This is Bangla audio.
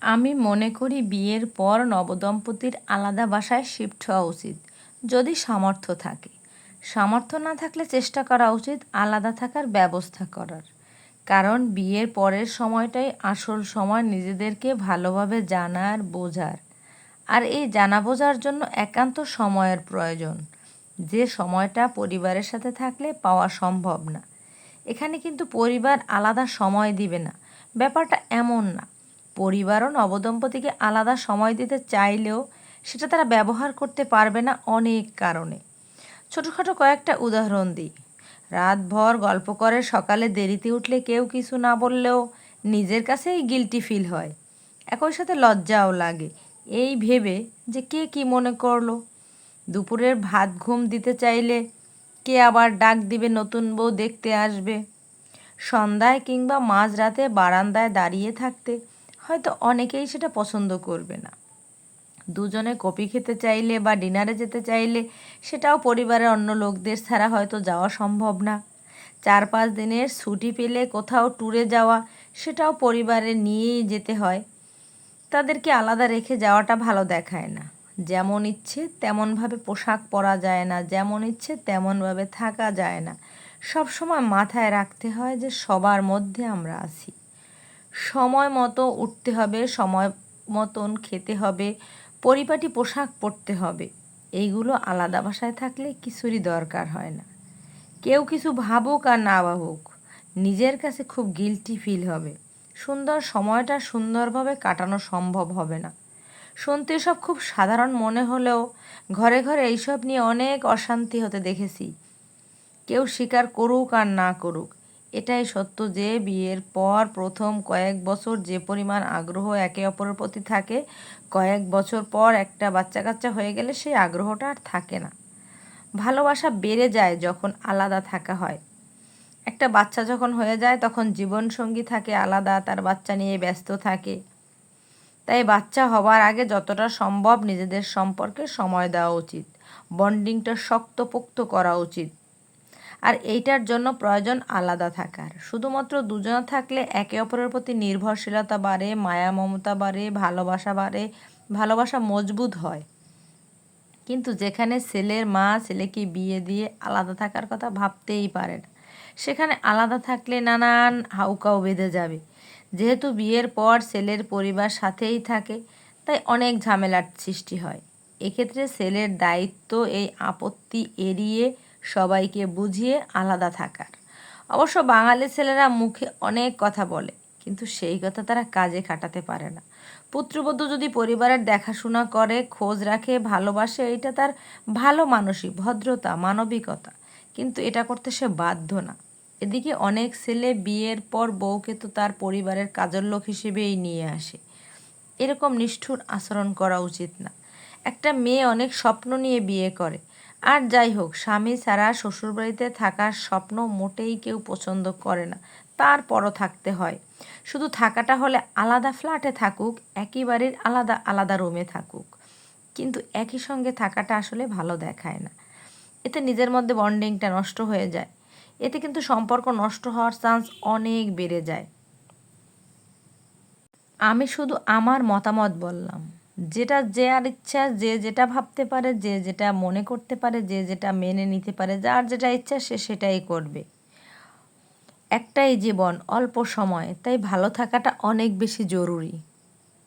আমি মনে করি বিয়ের পর নবদম্পতির আলাদা বাসায় শিফট হওয়া উচিত, যদি সামর্থ্য থাকে। সামর্থ্য না থাকলে চেষ্টা করা উচিত আলাদা থাকার ব্যবস্থা করার। কারণ বিয়ের পরের সময়টাই আসল সময় নিজেদেরকে ভালোভাবে জানার, বোঝার। আর এই জানা বোঝার জন্য একান্ত সময়ের প্রয়োজন। যে সময়টা পরিবারের সাথে থাকলে পাওয়া সম্ভব না। এখানে কিন্তু পরিবার আলাদা সময় দিবে না। ব্যাপারটা এমন না। পরিবারও নবদম্পতিকে আলাদা সময় দিতে চাইলেও সেটা তারা ব্যবহার করতে পারবে না অনেক কারণে। ছোটোখাটো কয়েকটা উদাহরণ দিই। রাতভর গল্প করে সকালে দেরিতে উঠলে কেউ কিছু না বললেও নিজের কাছেই গিলটি ফিল হয়। একই সাথে লজ্জাও লাগে। এই ভেবে যে কে কি মনে করল? দুপুরের ভাত ঘুম দিতে চাইলে কে আবার ডাক দিবে নতুন বউ দেখতে আসবে? সন্ধ্যায় কিংবা মাঝরাতে বারান্দায় দাঁড়িয়ে থাকতে হয়তো অনেকেই সেটা পছন্দ করবে না। দুজনে কপি খেতে চাইলে বা ডিনারে যেতে চাইলে সেটাও পরিবারের অন্য লোকদের ছাড়া হয়তো যাওয়া সম্ভব না। চার পাঁচ দিনের ছুটি পেলে কোথাও ট্যুরে যাওয়া সেটাও পরিবারে নিয়েই যেতে হয়। তাদেরকে আলাদা রেখে যাওয়াটা ভালো দেখায় না। যেমন ইচ্ছে তেমনভাবে পোশাক পরা যায় না, যেমন ইচ্ছে তেমনভাবে থাকা যায় না। সব সময় মাথায় রাখতে হয় যে সবার মধ্যে আমরা আছি। সময় মতো উঠতে হবে, সময় মতন খেতে হবে, পরিপাটি পোশাক পরতে হবে। এইগুলো আলাদা বাসায় থাকলে কিছুরই দরকার হয় না। কেউ কিছু ভাবুক আর না ভাবুক, নিজের কাছে খুব গিলটি ফিল হবে। সুন্দর সময়টা সুন্দরভাবে কাটানো সম্ভব হবে না। শুনতে সব খুব সাধারণ মনে হলেও ঘরে ঘরে এইসব নিয়ে অনেক অশান্তি হতে দেখেছি। কেউ স্বীকার করুক আর না করুক এটাই সত্য যে বিয়ের পর প্রথম কয়েক বছর যে পরিমাণ আগ্রহ একে অপরের প্রতি থাকে, কয়েক বছর পর একটা বাচ্চা কাচ্চা হয়ে গেলে সেই আগ্রহটা আর থাকে না। ভালোবাসা বেড়ে যায় যখন আলাদা থাকা হয়। একটা বাচ্চা যখন হয়ে যায় তখন জীবনসঙ্গী থাকে আলাদা, তার বাচ্চা নিয়ে ব্যস্ত থাকে। তাই বাচ্চা হওয়ার আগে যতটা সম্ভব নিজেদের সম্পর্কে সময় দেওয়া উচিত। বন্ডিংটা শক্তপোক্ত করা উচিত। আর এইটার জন্য প্রয়োজন আলাদা থাকার। শুধুমাত্র দুজনে থাকলে একে অপরের প্রতি নির্ভরশীলতা বাড়ে, মায়া মমতা বাড়ে, ভালোবাসা বাড়ে, ভালোবাসা মজবুত হয়। কিন্তু যেখানে ছেলের মা ছেলেকে বিয়ে দিয়ে আলাদা থাকার কথা ভাবতেই পারে না। সেখানে আলাদা থাকলে নানান হাউকাও বেঁধে যাবে। যেহেতু বিয়ের পর ছেলের পরিবার সাথেই থাকে, তাই অনেক ঝামেলার সৃষ্টি হয়। এক্ষেত্রে ছেলের দায়িত্ব এই আপত্তি এড়িয়ে সবাইকে বুঝিয়ে আলাদা থাকার। অবশ্য বাঙালি ছেলেরা মুখে অনেক কথা বলে, কিন্তু সেই কথা তারা কাজে খাটাতে পারে না। পুত্রবধূ যদি পরিবারের দেখাশোনা করে, খোঁজ রাখে, ভালোবাসে, এটা তার ভালো মানসিক ভদ্রতা, মানবিকতা। কিন্তু এটা করতে সে বাধ্য না। এদিকে অনেক ছেলে বিয়ের পর বউকে তো তার পরিবারের কাজের লোক হিসেবেই নিয়ে আসে। এরকম নিষ্ঠুর আচরণ করা উচিত না। একটা মেয়ে অনেক স্বপ্ন নিয়ে বিয়ে করে আর যাই হোক, স্বামী ছাড়া শ্বশুরবাড়িতে থাকার স্বপ্ন মোটেই কেউ পছন্দ করে না। তারপরও থাকতে হয়। শুধু থাকাটা হলে আলাদা ফ্ল্যাটে থাকুক, একই বাড়ির আলাদা আলাদা রুমে থাকুক। কিন্তু একই সঙ্গে থাকাটা আসলে ভালো দেখায় না। এতে নিজের মধ্যে বন্ডিংটা নষ্ট হয়ে যায়। এতে কিন্তু সম্পর্ক নষ্ট হওয়ার চান্স অনেক বেড়ে যায়। আমি শুধু আমার মতামত বললাম। যেটা যে আর ইচ্ছা, যে যেটা ভাবতে পারে, যে যেটা মনে করতে পারে, যে যেটা মেনে নিতে পারে, যার যেটা ইচ্ছা সে সেটাই করবে। একটাই জীবন, অল্প সময়, তাই ভালো থাকাটা অনেক বেশি জরুরি।